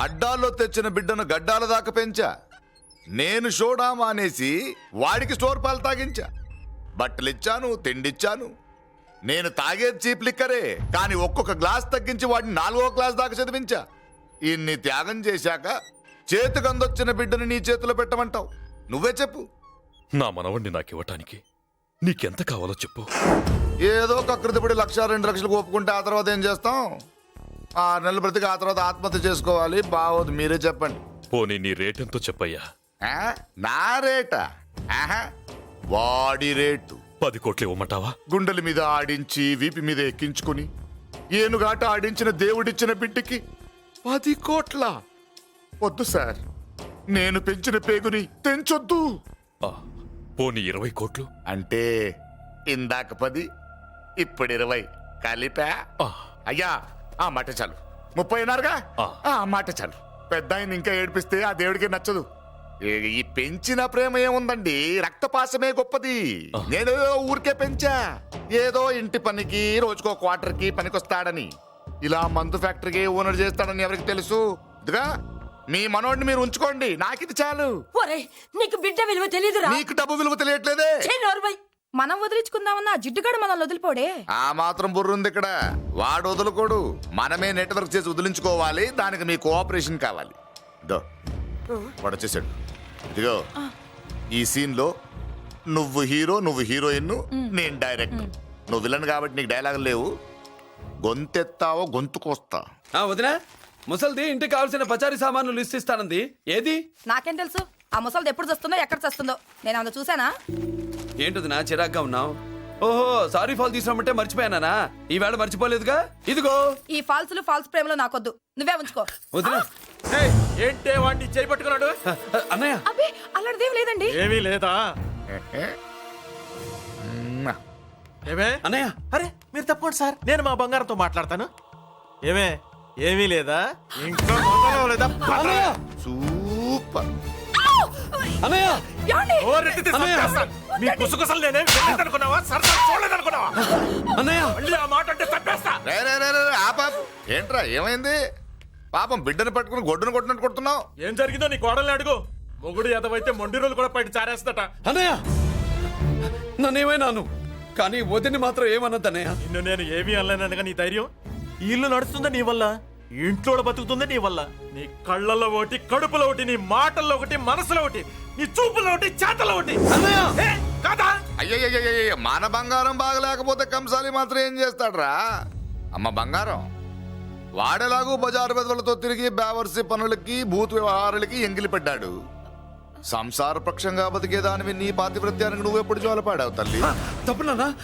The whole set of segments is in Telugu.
అడ్డాల్లో తెచ్చిన బిడ్డను గడ్డాల దాకా పెంచా. నేను షోడా మానేసి వాడికి స్టోర్ పాలు తాగించా. బట్టలిచ్చాను తిండిచ్చాను. నేను తాగేది చీప్ లిక్కరే కానీ ఒక్కొక్క గ్లాస్ తగ్గించి వాడిని నాలుగో క్లాస్ దాకా చదివించా. ఇన్ని త్యాగం చేశాక చేతికి అందొచ్చిన బిడ్డను నీ చేతిలో పెట్టమంటావు. నువ్వే చెప్పు. నా మనవణ్ణి నాకివ్వటానికి నీకెంత కావాలో చెప్పు. ఏదో కకృతిపడి లక్ష రెండు లక్షలకు ఒప్పుకుంటే ఆ తర్వాత ఏం చేస్తాం? ఆరు నెలలు బ్రతికి ఆ తర్వాత ఆత్మహత్య చేసుకోవాలి. బాగోదు మీరే చెప్పండి. పోనీ నీ రేటెంతో చెప్పయ్యా. ఆ? నా రేటా? ఆహా. వాడి రేటు. పది కోట్లు ఇవ్వమంటావా? గుండెల మీద ఆడించి వీపి మీద ఎక్కించుకుని ఏనుగాట ఆడించిన దేవుడిచ్చిన బిడ్డకి పది కోట్ల. వద్దు సార్ నేను పెంచిన పేగుని తెంచొద్దు. ఆ, పోనీ ఇరవై కోట్లు? అంటే ఇందాక పది ఇప్పుడు ఇరవై. కలిపా? ఆ, అయ్యా ఆ మాట చాలు. ముప్పై అన్నారుగా ఆ. ఆ మాట చాలు. పెద్ద ఆయన ఇంకా ఏడిపిస్తే ఆ దేవుడికి నచ్చదు. ఈ- ఈ పెంచిన ప్రేమ ఏముందండి? రక్తపాసమే గొప్పది. నేను ఊరికే పెంచా. ఏదో ఇంటి పనికి రోజుకో క్వార్టర్కి పనికొస్తాడని. ఇలా మందు ఫ్యాక్టరీకి ఓనర్ చేస్తాడని ఎవరికి తెలుసు? ఇదిగా మీ మనోడిని మీరు ఉంచుకోండి. నాకిది చాలు. నీకు బిడ్డ విలువ తెలీదురా. నీకు డబ్బు విలువ తెలియట్లేదే. మనం వదిలించుకుందామన్న జిడ్డుగాడు మనల్ని వదిలిపోడే. ఆ మాత్రం బుర్రుంది ఇక్కడ. వాడు వదులుకోడు. మనమే నెట్వర్క్ చేసి వదిలించుకోవాలి. దానికి మీ కోఆపరేషన్ కావాలి. దో వాడు వచ్చేసాడు. ఇదిగో. ఈ సీన్లో నువ్వు హీరో నువ్వు హీరోయిన్ నేను డైరెక్టర్ నువ్వు విలన్ కాబట్టి నీకు డైలాగ్ లేవు. గొంతెత్తావో గొంతుకొస్తా. ఆ వదినా. ముసల్ది ఇంటికి కావాల్సిన పచారీ సామాన్లు లిస్ట్ ఇస్తానంది. ఏది? నాకేం తెలుసు? ఆ ముసలిది ఎప్పుడు చస్తుందో ఎక్కడ చస్తుందో. నేను అంత చూసానా ఏంటది చిరాగ్గా ఉన్నావు? ఓహో సారీ ఫాల్ తీసుకురామంటే మర్చిపోయానా ఈవేళ మర్చిపోలేదుగా? ఇదిగో. ఈ ఫాల్స్లు ఫాల్స్ ప్రేమలు నాకొద్దు నువ్వే ఉంచుకో. వదినా. ఏంటే వాడిని చేయి పట్టుకున్నాడు? అన్నయ్య. అబ్బే అలాంటిదేం లేదండి. ఏమీ లేదా. ఏమే? అన్నయ్య. అరే మీరు తప్పకుండా సార్. నేను మా బంగారంతో మాట్లాడతాను. ఏమే? ఏమీ లేదా? ఇంకా సూపర్. అన్నయ్య. మీ కుసకుసలు నేనేం అనుకున్నావా సరదా చూడలేదనుకున్నావా? అన్నయ్య! మళ్ళీ ఆ మాట అంటే తప్పేస్తా రే రే రే రే, ఆ పాప ఏంట్రా ఏమైంది? పాపం బిడ్డను పట్టుకుని గొడ్డును కొట్టినట్టు కొడుతున్నావు. ఏం జరిగిందో నీ కోడల్ని అడుగు. మొగుడు ఎదవైతే మొండి రోజులు కూడా బయట చారేస్తట అన్నయ్య! నన్నేమైనాను? కానీ వదిని మాత్రం ఏమన్నది అన్నయ్య నిన్ను నేను ఏమీ అనలేనగా నీ ధైర్యం? ఈ ఇల్లు నడుస్తుందా నీ వల్ల? ఇంట్లో బతుకుతుందా నీ వల్ల. నీ కళ్ళల్లో ఒకటి కడుపులో ఒకటి నీ మాటల్లో ఒకటి మనసులో ఒకటి నీ చూపులో ఒకటి చేతల్లో ఒకటి. కాదా? అయ్యయ్యయ్యయ్య మన బంగారం బాగలేకపోతే కంసాలి మాత్రం ఏం చేస్తాడ్రా? అమ్మ బంగారం వాడేలాగూ బజారు బెదవులతో తిరిగి బేవర్సి పనులకి భూత వ్యవహారాలకి ఎంగిలి పడ్డాడు. సంసార పక్షంగా బతికేదానివి నీ పాతివృత్యానికి నువ్వెప్పుడు జోలపాడావు తల్లి? తప్పు నాన్న.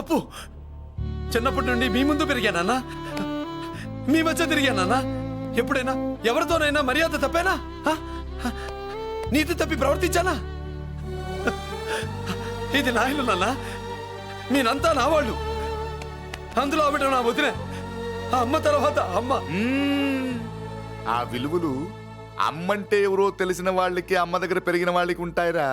తప్పు. చిన్నప్పటి నుండి మీ ముందు పెరిగానన్నా మీ మధ్య తిరిగానన్నా ఎప్పుడైనా ఎవరితోనైనా మర్యాద తప్పేనా? హ? నీతి తప్పి ప్రవర్తించానా? ఇది నా ఇల్లు నాన్న. నేనంతా నా వాళ్ళు. అందులో ఆవిడ నా వదిన. ఆ అమ్మ తర్వాత అమ్మ. ఆ విలువలు అమ్మంటే ఎవరో తెలిసిన వాళ్ళకి అమ్మ దగ్గర పెరిగిన వాళ్ళకి ఉంటాయిరా.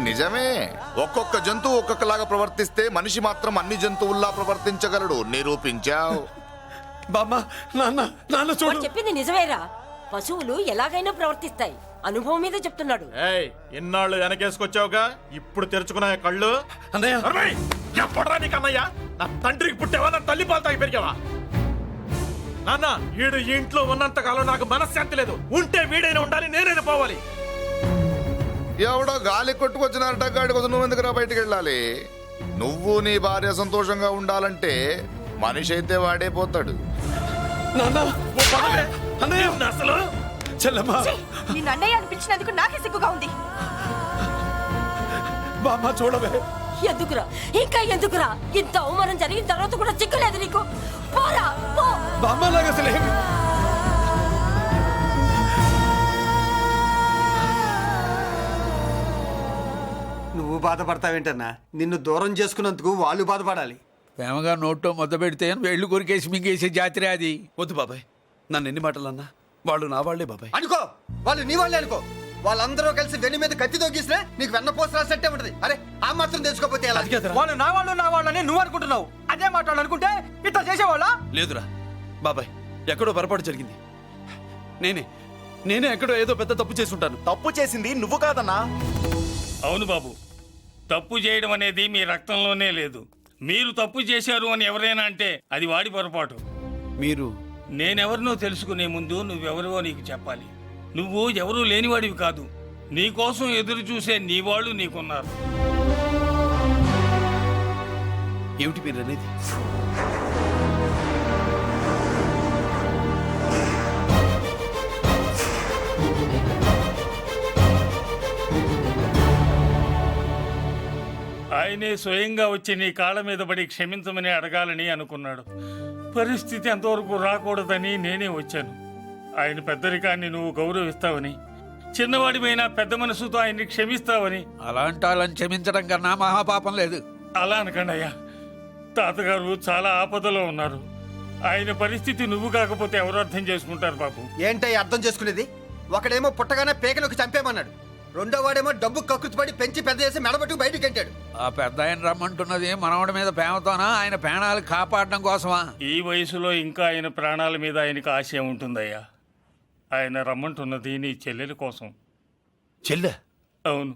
నిజమే. ఒక్కొక్క జంతువు ఒక్కొక్కలాగా ప్రవర్తిస్తే మనిషి మాత్రం అన్ని జంతువుల్లా ప్రవర్తించగలడు. నిరూపించావు. బామ్మ నాన్న నాన్న వాడు చూడు చెప్పింది నిజమేరా. పశువులు ఎలాగైనా ప్రవర్తిస్తాయి. అనుభవం మీద చెప్తున్నాడు. ఏయ్ ఇన్నాళ్ళు వెనకేసుకొచ్చావుగా? ఇప్పుడు తెరుచుకున్నా కళ్ళు? అన్నయ్య. అరవై! ఎప్పుడరా నీకు అన్నయ్య? నా తండ్రికి పుట్టావా? నా తల్లి పాలు తాగి పెరిగావా? నాన్న వీడు ఈ ఇంట్లో ఉన్నంత కాలం నాకు మనశ్శాంతి లేదు. ఉంటే వీడైనా ఉండాలి నేనైనా పోవాలి. ఎవడో గాలి కొట్టుకొచ్చినారట గాడి కోసం నువ్వు ఎందుకురా బయటికి వెళ్ళాలి? నువ్వు నీ భార్య సంతోషంగా ఉండాలంటే మనిషి అయితే వాడే పోతాడు. పదవే. అన్నయ్య. అనిపించినందుకు నాకే సిగ్గుగా ఉంది. బామ్మ చూడవే. ఎందుకురా? ఇంకా ఎందుకురా? ఇంత అవమానం జరిగిన తర్వాత కూడా చిక్కలేదు నీకు. పోరా పో. బామ్మలాగా అసలు నువ్వు బాధపడతావేంటన్నా? నిన్ను దూరం చేసుకున్నందుకు వాళ్ళు బాధపడాలి. ప్రేమగా నోట్లో మొద్ద పెడితే వేళ్ళు కొరికేసి మింగేసే జాతర అది. వద్దు బాబాయ్. నన్ను ఎన్ని మాటలు అన్నా వాళ్ళు నా వాళ్ళే బాబాయ్. అనుకో! వాళ్ళు నీ వాళ్ళే అనుకో! వాళ్ళందరూ కలిసి వెన్ను మీద కత్తితో గీసినా నీకు వెన్న పోసి రాసినట్టే ఉంటది. అరే ఆ మాత్రం కదరా వాళ్ళు నా వాళ్ళు నా వాళ్ళని నువ్వు అనుకుంటున్నావు. అదే మాట్లాడాలనుకుంటే అనుకుంటే ఇట్లా చేసేవాళ్ళ? లేదురా. బాబాయ్ ఎక్కడో పొరపాటు జరిగింది. నేనే నేనే ఎక్కడో ఏదో పెద్ద తప్పు చేసి ఉంటాను. తప్పు చేసింది నువ్వు కాదన్నా? అవును బాబు. తప్పు చేయడం అనేది మీ రక్తంలోనే లేదు. మీరు తప్పు చేశారు అని ఎవరైనా అంటే అది వాడి పొరపాటు. మీరు? నేనెవరినో తెలుసుకునే ముందు నువ్వెవరివో నీకు చెప్పాలి. నువ్వు ఎవరూ లేనివాడివి కాదు. నీకోసం ఎదురు చూసే నీ వాళ్ళు నీకున్నారు. ఏమిటి మీరు అనేది? ఆయనే స్వయంగా వచ్చి నీ కాళ్ళ మీద పడి క్షమించమని అడగాలని అనుకున్నాడు. పరిస్థితి అంతవరకు రాకూడదని నేనే వచ్చాను. ఆయన పెద్దరికాన్ని నువ్వు గౌరవిస్తావని చిన్నవాడిపైన పెద్ద మనసుతో ఆయన్ని క్షమిస్తావని. అలాంటి వాళ్ళని క్షమించడం కన్నా మహాపాపం లేదు. అలా అనకండి అయ్యా. తాతగారు చాలా ఆపదలో ఉన్నారు. ఆయన పరిస్థితి నువ్వు కాకపోతే ఎవరు అర్థం చేసుకుంటారు బాబు? ఏంటయ్య అర్థం చేసుకునేది? ఒకడేమో పుట్టగానే పేకలోకి చంపేమన్నాడు రెండో వాడేమో డబ్బు కక్కుతుపడి పెంచి పెద్ద చేసి మెడబట్టుకు బయటికి గంటాడు ఆ పెద్ద ఆయన రమ్మంటున్నది మనవడి మీద ప్రేమతోనా? ఆయన ప్రాణాలు కాపాడడం కోసమా? ఈ వయసులో ఇంకా ఆయన ప్రాణాల మీద ఆయనకు ఆశ ఉంటుందయ్యా. ఆయన రమ్మంటున్నది నీ చెల్లెల కోసం. చెల్లె? అవును.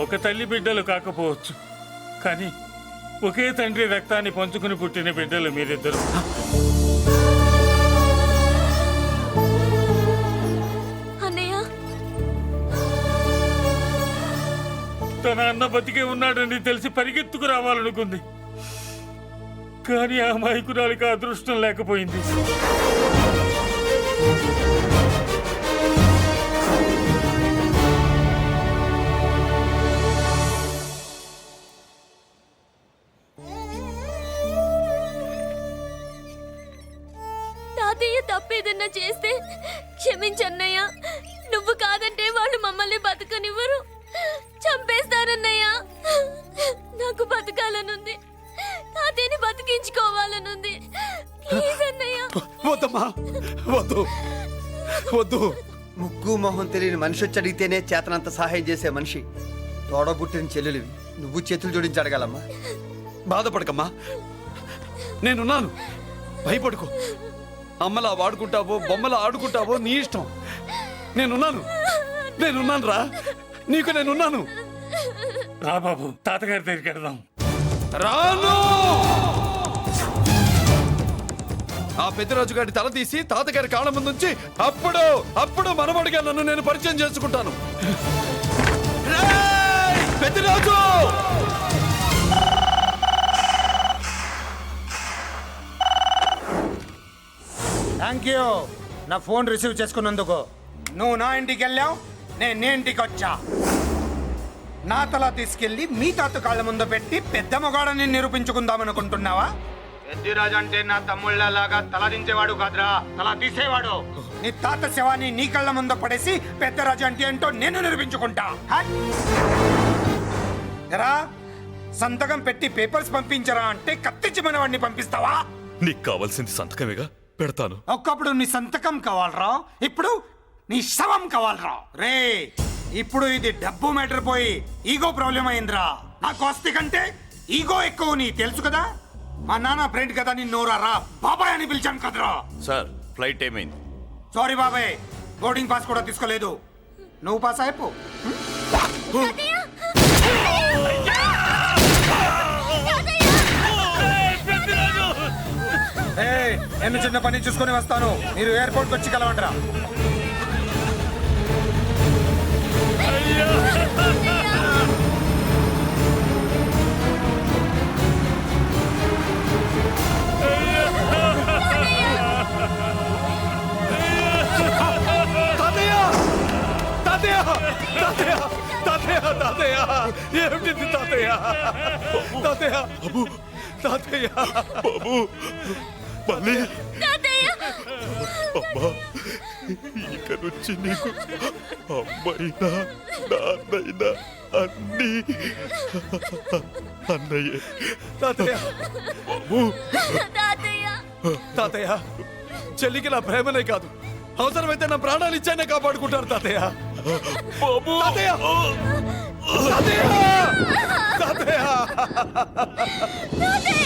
ఒక తల్లి బిడ్డలు కాకపోవచ్చు కానీ ఒకే తండ్రి రక్తాన్ని పంచుకుని పుట్టిన బిడ్డలు మీరిద్దరు. తన అన్న బతికే ఉన్నాడని తెలిసి పరిగెత్తుకు రావాలనుకుంది. కానీ ఆ మైకురాలికి అదృష్టం లేకపోయింది. వద్దు. వద్దు ముగ్గు మొహం తెలియని మనిషి వచ్చి అడిగితేనే చేతనంత సహాయం చేసే మనిషి. తోడబుట్టిన చెల్లెలివి. నువ్వు చేతులు జోడించి అడగాలమ్మా. బాధపడకమ్మా. నేనున్నాను. భయపడుకో. అమ్మలా వాడుకుంటావో బొమ్మలా ఆడుకుంటావో నీ ఇష్టం. నేనున్నాను. నేనున్నాను రా. నీకు నేనున్నాను. రా బాబు. తాతగారి దగ్గరికి వెళ్దాం. రాను! పెద్దరాజు గారి తల తీసి తాతగారి కాళ్ళ ముందు నుంచి అప్పుడు అప్పుడు మనమడిగా నన్ను నేను పరిచయం చేసుకుంటాను. పెద్దరాజు! థ్యాంక్ యూ నా ఫోన్ రిసీవ్ చేసుకున్నందుకు. నువ్వు నా ఇంటికి వెళ్ళావు నేను నీ ఇంటికి వచ్చా. నా తల తీసుకెళ్ళి మీ తాత కాళ్ళ ముందు పెట్టి పెద్ద మొగాడని పెద్దిరాజు అంటే నా తమ్ముళ్ళలాగా తల దించేవాడు కాదురా. తల తీసేవాడు. నీ తాత శవాన్ని నీ కళ్ళ ముందు పడేసి పెద్దరాజు అంటే ఏంటో నేను నిరూపించుకుంటా! ఎరా సంతకం పెట్టి పేపర్స్ పంపించరా అంటే కత్తిచ్చి మనవాడిని పంపిస్తావా? నీకు కావాల్సింది సంతకమేగా? పెడతాను. ఒక్కప్పుడు నీ సంతకం కావాలరా ఇప్పుడు నీ శవం కావాలరా. రే ఇప్పుడు ఇది డబ్బు మ్యాటర్ పోయి ఈగో ప్రాబ్లం అయిందిరా. నాకు ఆస్తి కంటే ఈగో ఎక్కువ నీ తెలుసు కదా? మా నాన్న ఫ్రెండ్ కదా నిన్ను రా. బాబాయ్ అని పిలిచాను కదరా. సార్ ఫ్లైట్ ఏమైంది? సారీ బాబాయ్ బోర్డింగ్ పాస్ కూడా తీసుకోలేదు. నువ్వు పాస్ అయిపో. నేను చిన్న పని చూసుకొని వస్తాను. మీరు ఎయిర్పోర్ట్ వచ్చి కలవండిరా. తాతయ్య తాతయ్య ఏమిటి తాతయ్య? తాతయ్య బాబు. తాతయ్య. బాబు మళ్ళీ. అమ్మా ఇక నుంచి నీకు అమ్మైనా నాన్నైనా అన్నీ. అన్నయ్యే. తాతయ్య. బాబు. తాతయ్య. తాతయ్య చెల్లికి నా ప్రేమనే కాదు. అవసరమైతే నా ప్రాణాలు ఇచ్చానే కాపాడుకుంటారు తాతయ్య. తాతయ్య. తాతయ్య తాతయ్య రేయ్!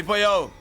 అయిపోయావు.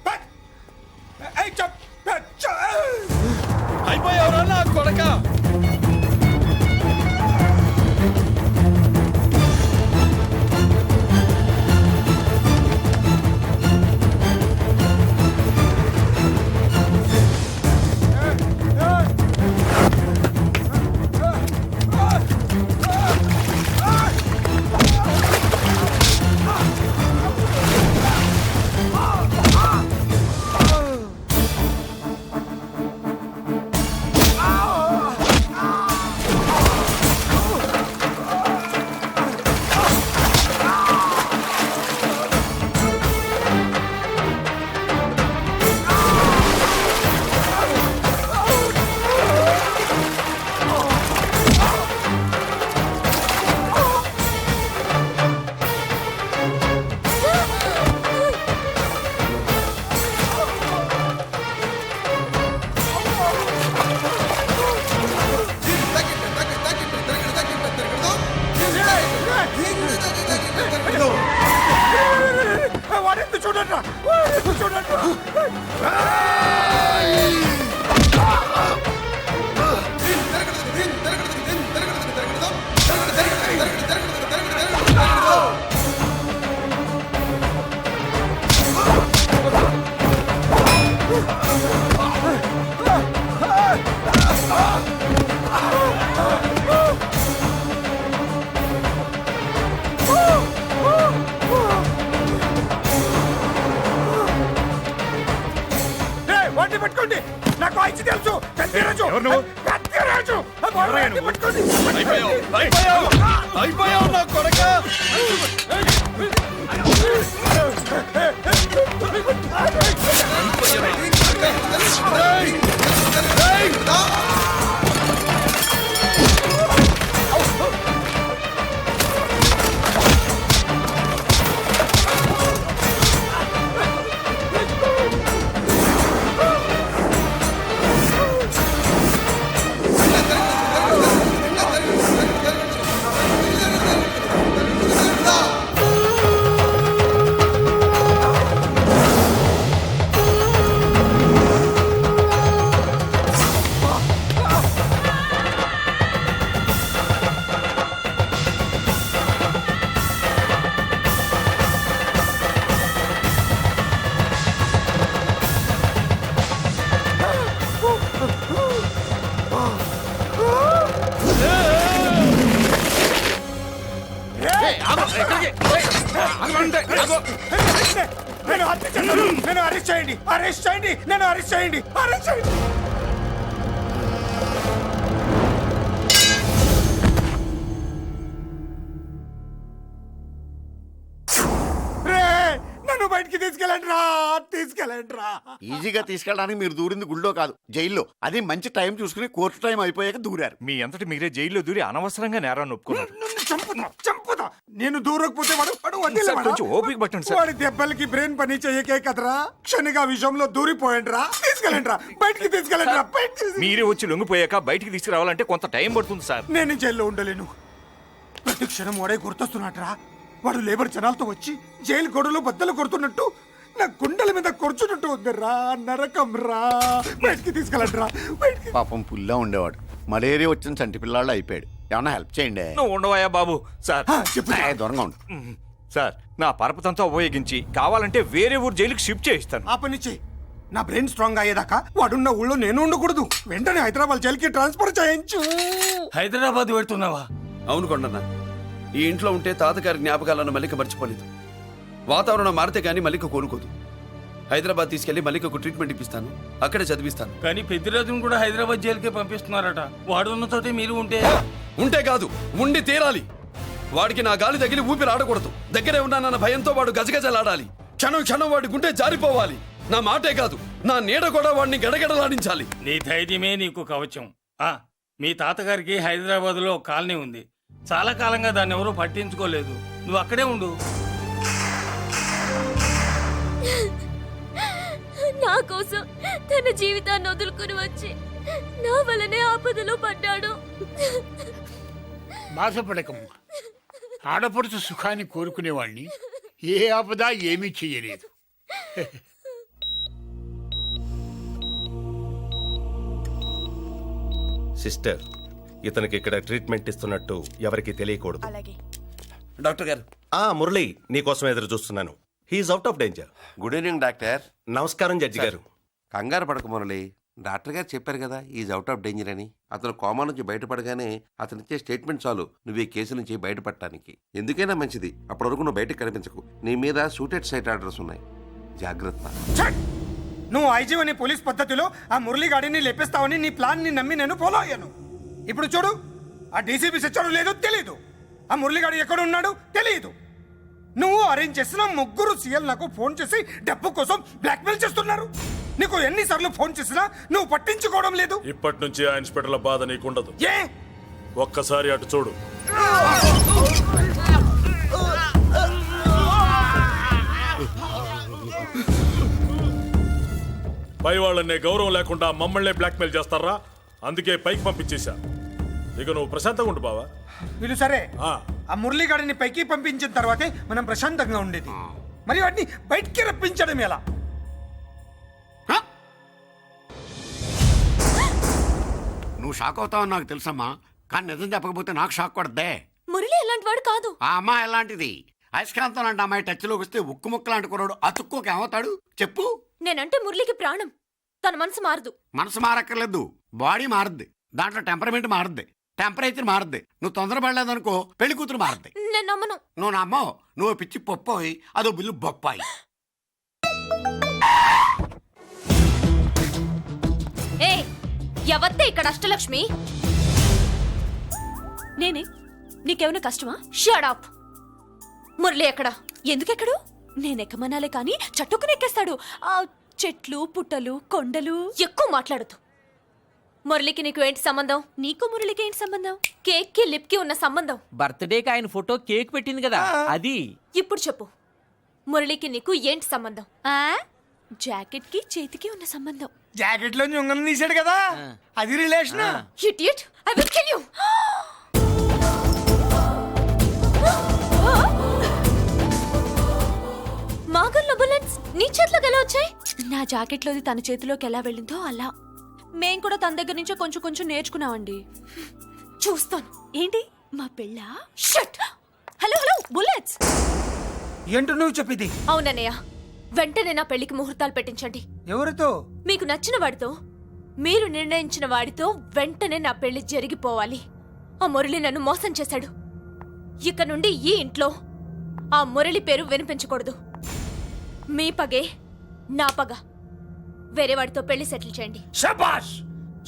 నేను అరెస్ట్ చేయండి అరెస్ట్ చేయండి నేను అరెస్ట్ చేయండి అరెస్ట్ చేయండి తీసుకెళ్ళండి రా ఈజీగా తీసుకెళ్ళడానికి మీరు దూరింది గుళ్ళో కాదు జైల్లో. అది మంచి టైం చూసుకుని కోర్టు టైం అయిపోయాక దూరారు. మీ అంతటి మీరే జైల్లో దూరి అనవసరంగా నేరాన్ని ఒప్పుకున్నారు. నన్ను చంపుతా చంపుతా. నేను దూరకపోతే వాడు వాడు సార్, వదిలేవాడా? కొంచెం ఓపిక పట్టండి సార్. వాడి దెబ్బలకి బ్రెయిన్ పని చేయకే కదరా. క్షణిగా విషయంలో దూరిపోయండి రా తీసుకెళ్ళండి రా బయటికి తీసుకెళ్ళండి రా బయటికి తీసుకెళ్ళండి. మీరే వచ్చి లొంగిపోయాక బయటికి తీసుకురావాలంటే కొంత టైం పడుతుంది సార్. నేను జైల్లో ఉండలేను. ప్రతి క్షణం వాడే గుర్తొస్తున్నట్రా వాడు లేబర్ జనాలతో వచ్చి జైలు గొడవలు బద్దలు కొడుతున్నట్టు నా గుండెల మీద కొడుచున్నట్టు ఉంది రా నరకం రా. బయటికి తీసుకెళ్ళండి రా బయటికి పాపం పుల్లా ఉండేవాడు. మలేరియా వచ్చిన చంటి పిల్లాళ్ళు అయిపోయాడు. ఏమన్నా హెల్ప్ చేయండి. నువ్వు ఉండవయ్యా బాబు సార్. ఆ, చెప్పు. దూరంగా ఉండు. సార్ నా పరపతంతా ఉపయోగించి కావాలంటే వేరే ఊరు జైలుకి షిఫ్ట్ చేయిస్తాను. ఆ పని చెయ్యి. నా బ్రెయిన్ స్ట్రాంగ్ అయ్యేదాకా వాడున్న ఊళ్ళో నేను ఉండకూడదు. వెంటనే హైదరాబాద్ జైలుకి ట్రాన్స్ఫర్ చేయించు. హైదరాబాద్ పెడుతున్నావా అవును కొండన్న. ఈ ఇంట్లో ఉంటే తాతగారి జ్ఞాపకాలను మల్లిక మర్చిపోలేదు. వాతావరణం మారితే గానీ మల్లిక కోలుకోదు. హైదరాబాద్ తీసుకెళ్ళి మల్లికకు ట్రీట్మెంట్ ఇప్పిస్తాను. అక్కడే చదివిస్తాను. కానీ పెద్దిరాజును కూడా హైదరాబాద్ జైలుకే పంపిస్తున్నారట. వాడు ఉన్న చోటే మీరు ఉంటే ఉంటే కాదు ఉండి తీరాలి. వాడికి నా గాలి తగిలి ఊపిరి ఆడకూడదు. దగ్గరే ఉన్నానన్న భయంతో వాడు గజగజలాడాలి. క్షణం క్షణం వాడి గుండె జారిపోవాలి. నా మాటే కాదు నా నీడ కూడా వాడిని గడగడలాడించాలి. నీ ధైర్యమే నీకు కవచం. ఆ మీ తాతగారికి హైదరాబాద్లో ఒక కాలనీ ఉంది. చాలా కాలంగా దాన్ని ఎవరూ పట్టించుకోలేదు. నువ్వు అక్కడే ఉండు. నా కోసం తన జీవితాన్ని వదులుకుని వచ్చి నా వలనే ఆపదలో పడ్డాడు. బాధపడకమ్మా. ఆడపడుచు సుఖాన్ని కోరుకునేవాణ్ణి. ఏ ఆపద ఏమీ చెయ్యలేదు. సిస్టర్ ఇతనికి ఇక్కడ ట్రీట్మెంట్ ఇస్తున్నట్టు ఎవరికి తెలియకూడదు. అలాగే. డాక్టర్ గారు. ఆ మురళి నీకోసం ఎదురు చూస్తున్నాను. He's out of danger good evening doctor నమస్కారం జడ్జి గారు కంగారు పడక మురళి. డాక్టర్ గారు చెప్పారు కదా ఈజ్ అవుట్ ఆఫ్ డేంజర్ అని. అతను కోమా నుంచి బయటపడగానే అతను ఇచ్చే స్టేట్మెంట్ చాలు. నువ్వు ఈ కేసు నుంచి బయటపడటానికి. ఎందుకైనా మంచిది. అప్పటి వరకు నువ్వు బయటకు కనిపించకు. నీ మీద సూటెడ్ సైట్ ఆర్డర్స్ ఉన్నాయి. జాగ్రత్త. నువ్వు ఐజీవని పోలీస్ పద్ధతిలో ఆ మురళిగాడిని లేపేస్తావని నీ ప్లాన్ని నమ్మి నేను ఫాలో అయ్యాను. ఇప్పుడు చూడు ఆ డీసీపీ సచ్చాడు లేదో తెలియదు ఆ మురళిగాడు ఎక్కడ ఉన్నాడు తెలియదు నువ్వు అరేంజ్ చేసిన ముగ్గురు సీఎల్ నాకు ఫోన్ చేసి డబ్బు కోసం బ్లాక్మెయిల్ చేస్తున్నారు. నీకు ఎన్నిసార్లు ఫోన్ చేసినా నువ్వు పట్టించుకోవడం లేదు. ఇప్పటి నుంచి ఆ ఇన్స్పెక్టర్ల బాధ నీకుండదు. ఏ? ఒక్కసారి అటు చూడు. పై వాళ్ళనే గౌరవం లేకుండా మమ్మల్ని బ్లాక్మెయిల్ చేస్తారా? అందుకే పైకి పంపించేశా. ఇక నువ్వు ప్రశాంతంగా ఉండు బావా. వీళ్ళు సరే. ఆ. ఆ మురళిగాడిని పైకి పంపించిన తర్వాతే మనం ప్రశాంతంగా ఉండేది. మరి వాటిని బయటికి రప్పించడం ఎలా? నువ్వు షాక్ అవుతావని నాకు తెలుసమ్మా. కానీ నిజం చెప్పకపోతే నాకు షాక్ కొడద్దే. మురళి ఎలాంటి వాడు కాదు. ఆ అమ్మాయి ఎలాంటిది? అయస్కాంతం లాంటి అమ్మాయి టచ్లోకి వస్తే ఉక్కు ముక్క లాంటి కుర్రాడు అతుక్కోక ఏమవుతాడు? చెప్పు. నేనంటే మురళికి ప్రాణం. తన మనసు మారదు. మనసు మారక్కర్లేదు. బాడీ మారుద్ది. దాంట్లో టెంపరమెంట్ మారుద్ది. టెంపరేచర్ మారుద్ది. నువ్వు తొందరపడలేదనుకో పెళ్ళి కూతురు మారుద్ది. నేను నమ్మను. నువ్వు నమ్మో నువ్వు పిచ్చి పొప్పోయి అదో బిల్లు బొప్పాయి. ఏ ఎవత్తే ఇక్కడ అష్టలక్ష్మి? నేనే? నీకేమైనా కష్టమా? షడప్ మురళి ఎక్కడా? ఎందుకెక్కడు? నేనెక్కమనాలే కానీ చట్టుకుని ఎక్కేస్తాడు. ఆ చెట్లు పుట్టలు కొండలు. ఎక్కువ మాట్లాడదు మురళికి నీకు ఏంటి సంబంధం? నీకు మురళికి ఏంటి సంబంధం? కేక్కి లిప్కి ఉన్న సంబంధం. బర్త్డేకి ఆయన ఫోటో కేక్ పెట్టింది కదా అది. ఇప్పుడు చెప్పు. మురళికి నీకు ఏంటి సంబంధం? ఆ? జాకెట్కి చేతికి ఉన్న సంబంధం. జాకెట్లో ఉంగరం తీసాడు కదా అది relation idiot I will kill you మాగల్లో bullets నీ చేతిలోకి ఎలా వచ్చాయి? నా జాకెట్లోది తన చేతిలోకి ఎలా వెళ్ళిందో అలా. మేం కూడా తన దగ్గర నుంచే కొంచెం కొంచెం నేర్చుకున్నామండి. చూస్తాను. ఏంటి? మా పెళ్ళ? షట్! Hello hello bullets! ఏంటో నువ్వు చెప్పింది? అవునన్నయ్య వెంటనే నా పెళ్ళికి ముహూర్తాలు పెట్టించండి. ఎవరితో? మీకు నచ్చిన వాడితో మీరు నిర్ణయించిన వాడితో వెంటనే నా పెళ్ళి జరిగిపోవాలి. ఆ మురళి నన్ను మోసం చేశాడు. ఇక నుండి ఈ ఇంట్లో ఆ మురళి పేరు వినిపించకూడదు. మీ పగే నా పగ. వేరే వాడితో పెళ్ళి సెటిల్ చేయండి. షబాష్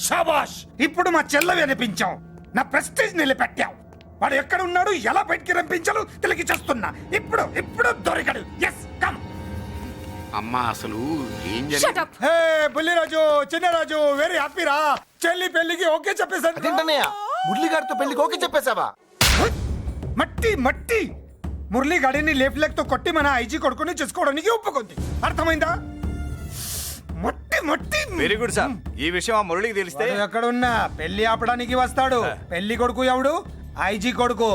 షబాష్ ఇప్పుడు మా చెల్ల వినిపించాం నా ప్రెస్టేజ్ నిలబెట్టావు. వాడు ఎక్కడ ఉన్నాడు ఎలా బయటికి రంపించాలో తెలికి చేస్తున్నా. ఇప్పుడు ఇప్పుడు దొరికడు. ఎస్ కమ్ అమ్మా అసలు ఏం Shut up! Hey Bulliraju Chinnaraju very happy రా. చెల్లి పెళ్ళికి ఓకే చెప్పేశాను. అదేంటన్నయ్య? మురళిగారితో పెళ్ళికి ఓకే చెప్పేశావా? మట్టి మట్టి. మురళి గడిని లేఫ్ లెగ్తో కొట్టి మన ఐజీ కొడుకుని చేసుకోవడానికి ఒప్పుకుంది. అర్థమైందా? మట్టి మట్టి. Very good sir. ఈ విషయం ఆ మురళికి తెలిస్తే వాడు ఎక్కడున్నా పెళ్ళి ఆపడానికి వస్తాడు. పెళ్ళి కొడుకు ఎవడు? ఐజీ కొడుకు.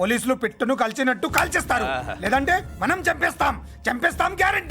పోలీసులు పిట్టును కలిచినట్టు కాల్చేస్తారు. లేదంటే మనం చంపేస్తాం. చంపేస్తాం గ్యారంటీ